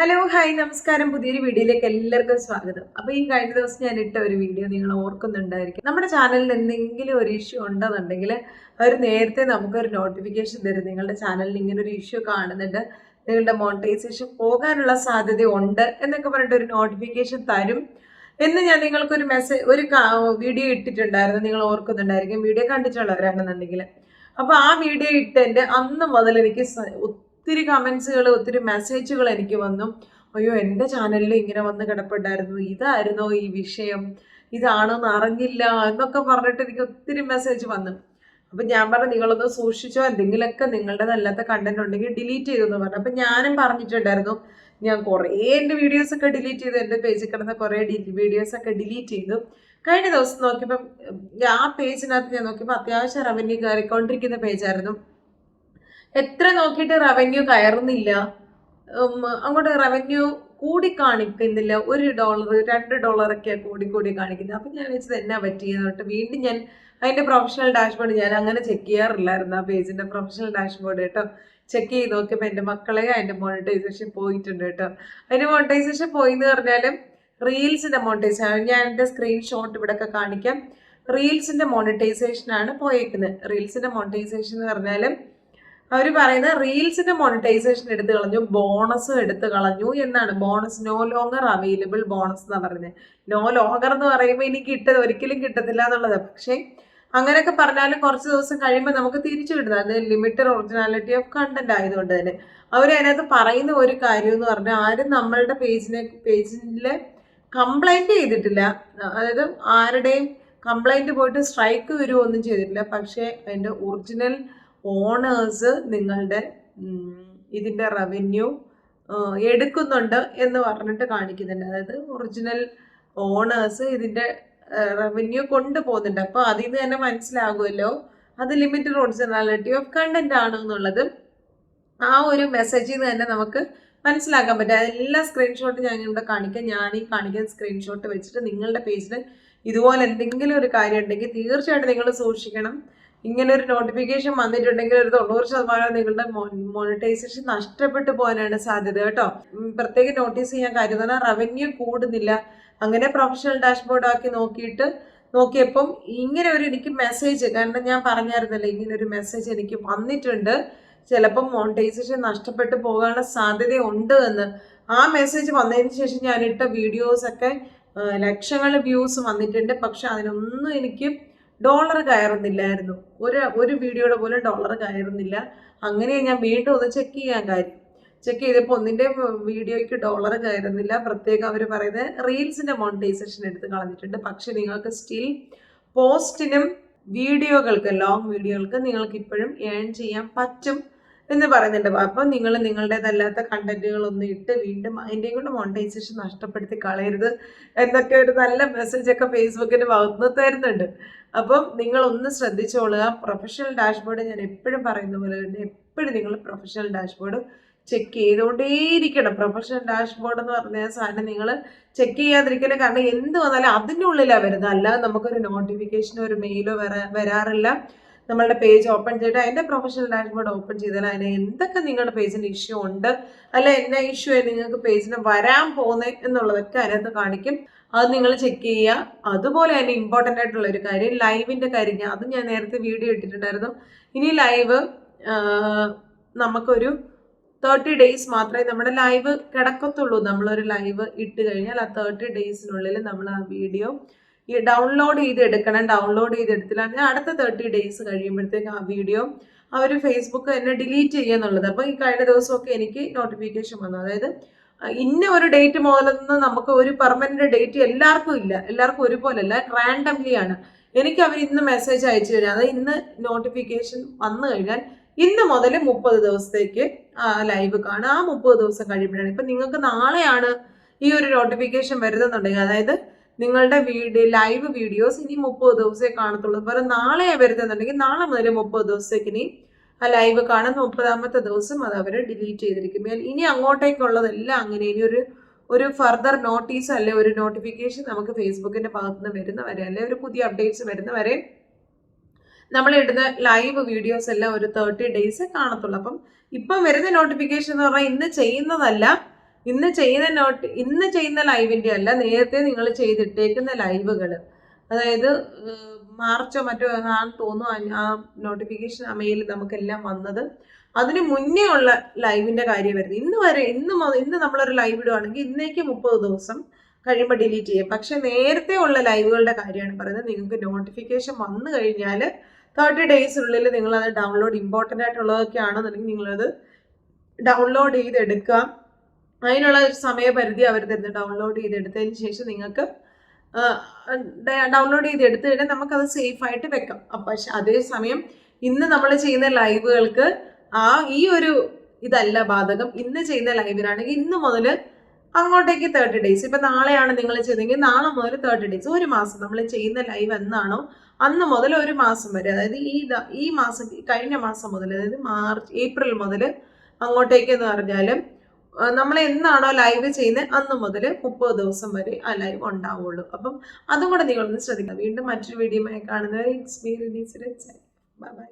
Hello hi നമസ്കാരം. പുതിയൊരു വീഡിയോയിലേക്ക് എല്ലാവർക്കും സ്വാഗതം. അപ്പോൾ ഈ കഴിഞ്ഞ ദിവസം ഞാൻ ഇട്ട ഒരു വീഡിയോ നിങ്ങൾ ഓർക്കുന്നുണ്ടായിരിക്കും. നമ്മുടെ ചാനലിൽ എന്തെങ്കിലും ഒരു ഇഷ്യൂ ഉണ്ടെന്നുണ്ടെങ്കിൽ അവർ നേരത്തെ നമുക്കൊരു നോട്ടിഫിക്കേഷൻ തരും. നിങ്ങളുടെ ചാനലിൽ ഇങ്ങനെ ഒരു ഇഷ്യൂ കാണുന്നുണ്ട്. നിങ്ങളുടെ മോണിറ്റൈസേഷൻ പോകാനുള്ള സാധ്യത ഉണ്ട് എന്നൊക്കെ പറഞ്ഞിട്ട് ഒരു നോട്ടിഫിക്കേഷൻ തരും. എന്ന് ഞാൻ നിങ്ങൾക്കൊരു മെസ്സേജ് ഒരു വീഡിയോ ഇട്ടിട്ടുണ്ടായിരുന്നു. നിങ്ങൾ ഓർക്കുന്നുണ്ടായിരിക്കും. വീഡിയോ കണ്ടിട്ടുള്ളവരാണെന്നുണ്ടെങ്കിൽ. അപ്പോൾ ആ വീഡിയോ ഇട്ടതിന്റെ അന്ന് മുതൽ എനിക്ക് ഒത്തിരി കമൻസുകൾ ഒത്തിരി മെസ്സേജുകൾ എനിക്ക് വന്നു. അയ്യോ എന്റെ ചാനലിൽ ഇങ്ങനെ വന്ന് കിടപ്പുണ്ടായിരുന്നു. ഇതായിരുന്നോ ഈ വിഷയം? ഇതാണോ എന്ന് അറിഞ്ഞില്ല എന്നൊക്കെ പറഞ്ഞിട്ട് എനിക്ക് ഒത്തിരി മെസ്സേജ് വന്നു. അപ്പം ഞാൻ പറഞ്ഞു നിങ്ങളൊന്ന് സൂക്ഷിച്ചോ. എന്തെങ്കിലുമൊക്കെ നിങ്ങളുടെ നല്ലാത്ത കണ്ടന്റ് ഉണ്ടെങ്കിൽ ഡിലീറ്റ് ചെയ്തു എന്ന് പറഞ്ഞു. അപ്പം ഞാനും പറഞ്ഞിട്ടുണ്ടായിരുന്നു ഞാൻ കുറേ എന്റെ വീഡിയോസൊക്കെ ഡിലീറ്റ് ചെയ്തു. എന്റെ പേജിൽ കിടന്ന കുറേ വീഡിയോസൊക്കെ ഡിലീറ്റ് ചെയ്തു. കഴിഞ്ഞ ദിവസം നോക്കിയപ്പം ആ പേജിനകത്ത് ഞാൻ നോക്കിയപ്പോൾ അത്യാവശ്യം റവന്യൂ കയറിക്കൊണ്ടിരിക്കുന്ന പേജായിരുന്നു എത്ര നോക്കിയിട്ട് റവന്യൂ കയറുന്നില്ല. അങ്ങോട്ട് റവന്യൂ കൂടി കാണിക്കുന്നില്ല. ഒരു ഡോളർ രണ്ട് ഡോളറൊക്കെ കൂടി കൂടി കാണിക്കുന്നത് അപ്പം ഞാൻ വെച്ചത് എന്നാ പറ്റിയെന്ന് പറഞ്ഞിട്ട് വീണ്ടും ഞാൻ അതിന്റെ പ്രൊഫഷണൽ ഡാഷ്ബോർഡ് ഞാൻ അങ്ങനെ ചെക്ക് ചെയ്യാറില്ലായിരുന്നു. ആ പേജിന്റെ പ്രൊഫഷണൽ ഡാഷ്ബോർഡ് കേട്ടോ. ചെക്ക് ചെയ്ത് നോക്കിയപ്പോൾ എന്റെ മക്കളെ അതിന്റെ മോണിറ്റൈസേഷൻ പോയിട്ടുണ്ട് കേട്ടോ. അതിന്റെ മോണിറ്റൈസേഷൻ പോയി എന്ന് പറഞ്ഞാലും റീൽസിന്റെ മോണിറ്റൈസേഷൻ ഞാൻ എന്റെ സ്ക്രീൻഷോട്ട് ഇവിടെയൊക്കെ കാണിക്കാം. റീൽസിന്റെ മോണിറ്റൈസേഷനാണ് പോയേക്കുന്നത് റീൽസിന്റെ മോണിറ്റൈസേഷൻ എന്ന് പറഞ്ഞാലും അവർ പറയുന്നത് റീൽസിന്റെ മോണിറ്റൈസേഷൻ എടുത്തു കളഞ്ഞു ബോണസ് എടുത്തു കളഞ്ഞു എന്നാണ്. Bonus no longer available bonus എന്നാണ് പറയുന്നത് നോ ലോങ്ങർ എന്ന് പറയുമ്പോൾ ഇനി കിട്ടത് ഒരിക്കലും കിട്ടത്തില്ല എന്നുള്ളത്. പക്ഷേ അങ്ങനെയൊക്കെ പറഞ്ഞാലും കുറച്ച് ദിവസം കഴിയുമ്പോൾ നമുക്ക് തിരിച്ചു കിട്ടുന്നത് അത് ലിമിറ്റഡ് ഒറിജിനാലിറ്റി ഓഫ് കണ്ടന്റ് ആയതുകൊണ്ട് തന്നെ. അവർ അതിനകത്ത് പറയുന്ന ഒരു കാര്യം എന്ന് പറഞ്ഞാൽ ആരും നമ്മളുടെ പേജിനെ പേജിലെ കംപ്ലൈന്റ് ചെയ്തിട്ടില്ല. അതായത് ആരുടെയും കംപ്ലൈന്റ് പോയിട്ട് സ്ട്രൈക്ക് വരുമോ ഒന്നും ചെയ്തിട്ടില്ല. പക്ഷേ അതിന്റെ ഒറിജിനൽ ഓണേഴ്സ് നിങ്ങളുടെ ഇതിന്റെ റവന്യൂ എടുക്കുന്നുണ്ട് എന്ന് പറഞ്ഞിട്ട് കാണിക്കുന്നുണ്ട്. അതായത് ഒറിജിനൽ ഓണേഴ്സ് ഇതിന്റെ റവന്യൂ കൊണ്ടുപോകുന്നുണ്ട്. അപ്പോൾ അതിൽ നിന്ന് തന്നെ മനസ്സിലാകുമല്ലോ. അത് ലിമിറ്റഡ് ഒറിജിനാലിറ്റി ഓഫ് കണ്ടന്റ് ആണ് എന്നുള്ളത്. ആ ഒരു മെസ്സേജിൽ നിന്ന് തന്നെ നമുക്ക് മനസ്സിലാക്കാൻ പറ്റും. എല്ലാ സ്ക്രീൻഷോട്ട് ഞാൻ ഇവിടെ കാണിക്കാം. ഞാൻ ഈ കാണിക്കുന്ന സ്ക്രീൻഷോട്ട് വെച്ചിട്ട് നിങ്ങളുടെ പേജിൽ ഇതുപോലെ എന്തെങ്കിലും ഒരു കാര്യം ഉണ്ടെങ്കിൽ തീർച്ചയായിട്ടും നിങ്ങൾ സൂക്ഷിക്കണം. ഇങ്ങനെ ഒരു നോട്ടിഫിക്കേഷൻ വന്നിട്ടുണ്ടെങ്കിൽ ഒരു തൊണ്ണൂറ് ശതമാനം നിങ്ങളുടെ മോണിറ്റൈസേഷൻ നഷ്ടപ്പെട്ടു പോകാനാണ് സാധ്യത കേട്ടോ. പ്രത്യേകം നോട്ടീസ് ചെയ്യാൻ കാര്യം പറഞ്ഞാൽ റവന്യൂ കൂടുന്നില്ല. അങ്ങനെ പ്രൊഫഷണൽ ഡാഷ്ബോർഡ് ആക്കി നോക്കിയിട്ട് നോക്കിയപ്പം ഇങ്ങനെ ഒരു എനിക്ക് മെസ്സേജ് കാരണം ഞാൻ പറഞ്ഞായിരുന്നല്ലോ ഇങ്ങനെ ഒരു മെസ്സേജ് എനിക്ക് വന്നിട്ടുണ്ട്. ചിലപ്പം മോണിറ്റൈസേഷൻ നഷ്ടപ്പെട്ടു പോകാനുള്ള സാധ്യത ഉണ്ട് എന്ന്. ആ മെസ്സേജ് വന്നതിന് ശേഷം ഞാനിട്ട വീഡിയോസൊക്കെ ലക്ഷങ്ങൾ വ്യൂസ് വന്നിട്ടുണ്ട്. പക്ഷെ അതിനൊന്നും എനിക്ക് ഡോളർ കയറുന്നില്ലായിരുന്നു. ഒരു ഒരു വീഡിയോയുടെ പോലും ഡോളർ കയറുന്നില്ല. അങ്ങനെ ഞാൻ വീണ്ടും ഒന്ന് ചെക്ക് ചെയ്യാൻ കാര്യം. ചെക്ക് ചെയ്തപ്പോൾ ഒന്നിന്റെ വീഡിയോയ്ക്ക് ഡോളർ കയറുന്നില്ല. പ്രത്യേകം അവർ പറയുന്നത് റീൽസിന്റെ മോണിറ്റൈസേഷൻ എടുത്ത് കളഞ്ഞിട്ടുണ്ട്. പക്ഷേ നിങ്ങൾക്ക് സ്റ്റിൽ പോസ്റ്റിനും വീഡിയോകൾക്ക് ലോങ് വീഡിയോകൾക്ക് നിങ്ങൾക്ക് ഇപ്പോഴും ഏൺ ചെയ്യാൻ പറ്റും. എന്ന് പറയുന്നുണ്ട്. അപ്പം നിങ്ങൾ നിങ്ങളുടേതല്ലാത്ത കണ്ടന്റുകളൊന്നും ഇട്ട് വീണ്ടും അതിന്റെയും കൂടെ മോണിറ്റൈസേഷൻ നഷ്ടപ്പെടുത്തി കളയരുത് എന്നൊക്കെ ഒരു നല്ല മെസ്സേജൊക്കെ ഫേസ്ബുക്കിന്റെ ഭാഗത്തുനിന്ന് തരുന്നുണ്ട്. അപ്പം നിങ്ങൾ ഒന്ന് ശ്രദ്ധിച്ചോളുക. പ്രൊഫഷണൽ ഡാഷ്ബോർഡ് ഞാൻ എപ്പോഴും പറയുന്ന പോലെ തന്നെ എപ്പോഴും നിങ്ങൾ പ്രൊഫഷണൽ ഡാഷ്ബോർഡ് ചെക്ക് ചെയ്തുകൊണ്ടേയിരിക്കണം. പ്രൊഫഷണൽ ഡാഷ്ബോർഡ് എന്ന് പറഞ്ഞ സാധനം നിങ്ങൾ ചെക്ക് ചെയ്യാതിരിക്കണം കാരണം എന്ത് വന്നാലും അതിന്റെ ഉള്ളിലാണ് വരുന്നത്. അല്ലാതെ നമുക്കൊരു നോട്ടിഫിക്കേഷനോ ഒരു മെയിലോ വരാ വരാറില്ല. നമ്മളുടെ പേജ് ഓപ്പൺ ചെയ്തിട്ട് അതിന്റെ പ്രൊഫഷണൽ ഡാഷ്ബോർഡ് ഓപ്പൺ ചെയ്താൽ അതിന് എന്തൊക്കെ നിങ്ങളുടെ പേജിന് ഇഷ്യൂ ഉണ്ട്? അല്ല എന്ന ഇഷ്യൂ നിങ്ങൾക്ക് പേജിന് വരാൻ പോകുന്നത് എന്നുള്ളതൊക്കെ അതിനകത്ത് കാണിക്കും. അത് നിങ്ങൾ ചെക്ക് ചെയ്യുക. അതുപോലെ തന്നെ ഇമ്പോർട്ടന്റ് ആയിട്ടുള്ള ഒരു കാര്യം ലൈവിന്റെ കാര്യം അത് ഞാൻ നേരത്തെ വീഡിയോ ഇട്ടിട്ടുണ്ടായിരുന്നു. ഇനി ലൈവ് നമുക്കൊരു തേർട്ടി ഡേയ്സ് മാത്രമേ നമ്മുടെ ലൈവ് കിടക്കത്തുള്ളൂ. നമ്മളൊരു ലൈവ് ഇട്ട് കഴിഞ്ഞാൽ ആ തേർട്ടി ഡേയ്സിനുള്ളിൽ നമ്മൾ ആ വീഡിയോ ഈ ഡൗൺലോഡ് ചെയ്ത് എടുക്കണം ഡൗൺലോഡ് ചെയ്ത് എടുത്തില്ല അടുത്ത തേർട്ടി ഡേയ്സ് കഴിയുമ്പോഴത്തേക്ക് ആ വീഡിയോ അവർ ഫേസ്ബുക്ക് തന്നെ ഡിലീറ്റ് ചെയ്യുന്നുള്ളത് അപ്പോൾ ഈ കഴിഞ്ഞ ദിവസമൊക്കെ എനിക്ക് നോട്ടിഫിക്കേഷൻ വന്നു. അതായത് ഇന്ന ഒരു ഡേറ്റ് മുതലൊന്നും നമുക്ക് ഒരു പെർമനന്റ് ഡേറ്റ് എല്ലാവർക്കും ഇല്ല. എല്ലാവർക്കും ഒരുപോലെ അല്ല റാൻഡംലി ആണ്. എനിക്ക് അവർ ഇന്ന് മെസ്സേജ് അയച്ചു തരാം. അത് ഇന്ന് നോട്ടിഫിക്കേഷൻ വന്നു കഴിഞ്ഞാൽ ഇന്ന് മുതൽ മുപ്പത് ദിവസത്തേക്ക് ലൈവ് കാണുക. ആ മുപ്പത് ദിവസം കഴിയുമ്പോഴാണ്. ഇപ്പം നിങ്ങൾക്ക് നാളെയാണ് ഈ ഒരു നോട്ടിഫിക്കേഷൻ വരുന്നുണ്ടെങ്കിൽ അതായത് നിങ്ങളുടെ വീഡിയോ ലൈവ് വീഡിയോസ് ഇനി മുപ്പത് ദിവസമേ കാണത്തുള്ളൂ. വേറെ നാളെ വരുന്നുണ്ടെങ്കിൽ നാളെ മുതൽ മുപ്പത് ദിവസത്തേക്ക് ഇനി ആ ലൈവ് കാണുന്ന മുപ്പതാമത്തെ ദിവസം അത് അവർ ഡിലീറ്റ് ചെയ്തിരിക്കും. ഇനി അങ്ങോട്ടേക്കുള്ളതെല്ലാം അങ്ങനെ ഇനി ഒരു ഒരു ഫർദർ നോട്ടീസ് അല്ലെ ഒരു നോട്ടിഫിക്കേഷൻ നമുക്ക് ഫേസ്ബുക്കിന്റെ ഭാഗത്തുനിന്ന് വരുന്ന വരെ അല്ലെ ഒരു പുതിയ അപ്ഡേറ്റ്സ് വരുന്ന വരെ നമ്മൾ ഇടുന്ന ലൈവ് വീഡിയോസ് എല്ലാം ഒരു തേർട്ടി ഡേയ്സ് കാണത്തുള്ളൂ. അപ്പം ഇപ്പം വരുന്ന നോട്ടിഫിക്കേഷൻ എന്ന് പറഞ്ഞാൽ ഇന്ന് ചെയ്യുന്നതല്ല ഇന്ന് ചെയ്യുന്ന നോട്ട് ഇന്ന് ചെയ്യുന്ന ലൈവിന്റെ അല്ല നേരത്തെ നിങ്ങൾ ചെയ്തിട്ടേക്കുന്ന ലൈവുകൾ അതായത് മാർച്ചോ മറ്റോ ആണെന്ന് തോന്നുന്നു ആ നോട്ടിഫിക്കേഷൻ ആ മെയിൽ നമുക്കെല്ലാം വന്നത്. അതിന് മുന്നേ ഉള്ള ലൈവിന്റെ കാര്യം വരുന്നത്. ഇന്ന് വരെ ഇന്ന് ഇന്ന് നമ്മളൊരു ലൈവ് ഇടുവാണെങ്കിൽ ഇന്നേക്ക് മുപ്പത് ദിവസം കഴിയുമ്പോൾ ഡിലീറ്റ് ചെയ്യും. പക്ഷെ നേരത്തെ ഉള്ള ലൈവുകളുടെ കാര്യമാണ് പറയുന്നത്. നിങ്ങൾക്ക് നോട്ടിഫിക്കേഷൻ വന്നു കഴിഞ്ഞാൽ തേർട്ടി ഡേയ്സിനുള്ളിൽ നിങ്ങളത് ഡൗൺലോഡ് ഇമ്പോർട്ടന്റ് ആയിട്ടുള്ളതൊക്കെ ആണെന്നുണ്ടെങ്കിൽ നിങ്ങളത് ഡൗൺലോഡ് ചെയ്തെടുക്കുക അതിനുള്ള ഒരു സമയപരിധി അവർ തരുന്ന. ഡൗൺലോഡ് ചെയ്തെടുത്തതിന് ശേഷം നിങ്ങൾക്ക് ഡൗൺലോഡ് ചെയ്തെടുത്ത് കഴിഞ്ഞാൽ നമുക്കത് സേഫായിട്ട് വെക്കാം. അപ്പം പക്ഷെ അതേസമയം ഇന്ന് നമ്മൾ ചെയ്യുന്ന ലൈവുകൾക്ക് ആ ഈ ഒരു ഇതല്ല ബാധകം. ഇന്ന് ചെയ്യുന്ന ലൈവിനാണെങ്കിൽ ഇന്ന് മുതൽ അങ്ങോട്ടേക്ക് തേർട്ടി ഡേയ്സ് ഇപ്പം നാളെയാണ് നിങ്ങൾ ചെയ്തെങ്കിൽ നാളെ മുതൽ തേർട്ടി ഡേയ്സ് ഒരു മാസം നമ്മൾ ചെയ്യുന്ന ലൈവ് എന്നാണോ അന്ന് മുതൽ ഒരു മാസം വരെ. അതായത് ഈ ഈ മാസം കഴിഞ്ഞ മാസം മുതൽ അതായത് മാർച്ച് ഏപ്രിൽ മുതൽ അങ്ങോട്ടേക്ക് എന്ന് പറഞ്ഞാൽ നമ്മൾ എന്നാണോ ലൈവ് ചെയ്യുന്നത് അന്ന് മുതൽ മുപ്പത് ദിവസം വരെ ആ ലൈവ് ഉണ്ടാവുള്ളൂ. അപ്പം അതും കൂടെ നിങ്ങളൊന്ന് ശ്രദ്ധിക്കുക വീണ്ടും മറ്റൊരു വീഡിയോ കാണുന്നവരെ ബൈ ബൈ